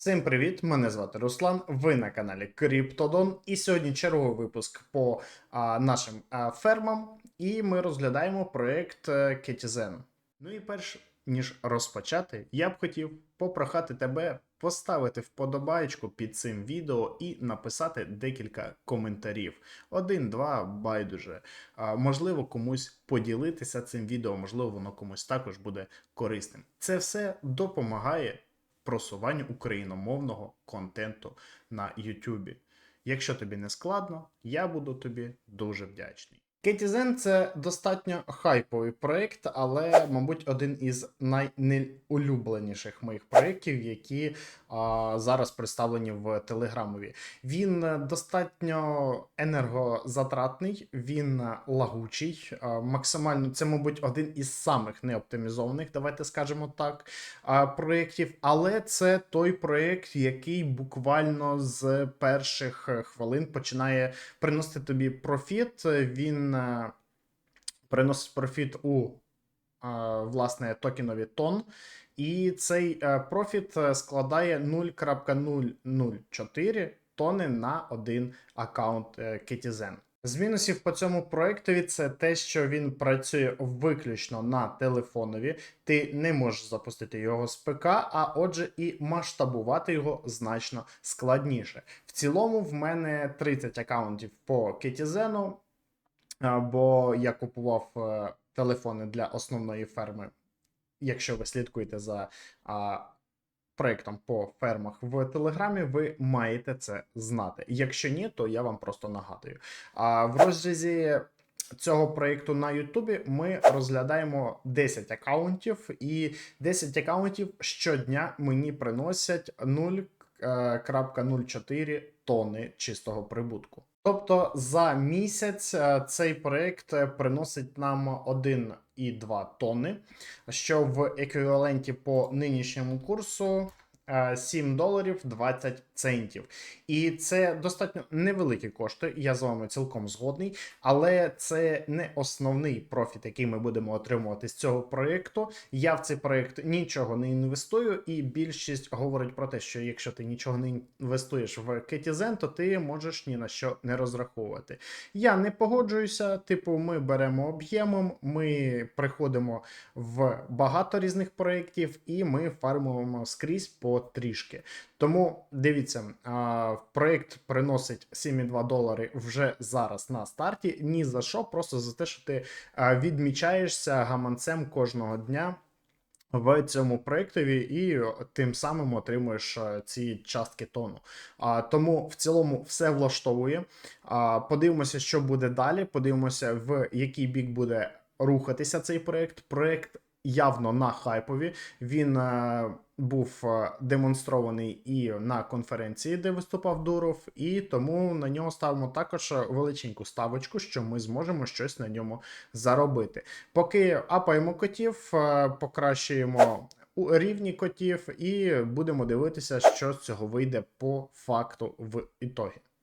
Всім привіт! Мене звати Руслан. Ви на каналі Криптодон. І сьогодні черговий випуск по а, нашим а, фермам. І ми розглядаємо проект Кетізен. Ну і перш ніж розпочати, я б хотів попрохати тебе поставити вподобайку під цим відео і написати декілька коментарів. Один, два, байдуже. А, можливо, комусь поділитися цим відео, можливо, воно комусь також буде корисним. Це все допомагає просуванню україномовного контенту на YouTube. Якщо тобі не складно, я буду тобі дуже вдячний. Кетізен це достатньо хайповий проєкт, але, мабуть, один із найнеулюбленіших моїх проєктів, які а, зараз представлені в Телеграмові. Він достатньо енергозатратний, він лагучий, а, максимально це, мабуть, один із самих неоптимізованих, давайте скажемо так, а, проєктів. Але це той проєкт, який буквально з перших е, хвилин починає приносити тобі профіт. Він е, приносить профіт у е, власне токенові тон. І цей е, профіт складає 0.004 тони на один аккаунт е, З мінусів по цьому проектові це те, що він працює виключно на телефонові. Ти не можеш запустити його з ПК, а отже, і масштабувати його значно складніше. В цілому, в мене 30 аккаунтів по а, бо я купував е, телефони для основної ферми. Якщо ви слідкуєте за а, проектом по фермах в Телеграмі, ви маєте це знати. Якщо ні, то я вам просто нагадую. А в розрізі цього проєкту на Ютубі ми розглядаємо 10 аккаунтів, і 10 аккаунтів щодня мені приносять 0,04 тони чистого прибутку. Тобто за місяць е, цей проєкт е, приносить нам 1,2 тонни, що в еквіваленті по нинішньому курсу 7 доларів 20 центів. І це достатньо невеликі кошти, я з вами цілком згодний, але це не основний профіт, який ми будемо отримувати з цього проєкту. Я в цей проєкт нічого не інвестую, і більшість говорить про те, що якщо ти нічого не інвестуєш в Ketizen, то ти можеш ні на що не розраховувати. Я не погоджуюся. Типу, ми беремо об'ємом, ми приходимо в багато різних проєктів, і ми фармуємо скрізь по трішки. Тому дивіться, а, проєкт приносить 7,2 долари вже зараз на старті. Ні за що, просто за те, що ти відмічаєшся гаманцем кожного дня. В цьому проєктові і тим самим отримуєш ці частки тону. А, тому в цілому все влаштовує. А, подивимося, що буде далі. Подивимося, в який бік буде рухатися цей проєкт. Проєкт явно на хайпові. Він е, був е, демонстрований і на конференції, де виступав Дуров, і тому на нього ставимо також величеньку ставочку, що ми зможемо щось на ньому заробити. Поки апаємо котів, е, покращуємо. у Рівні котів, і будемо дивитися, що з цього вийде по факту в ітогі.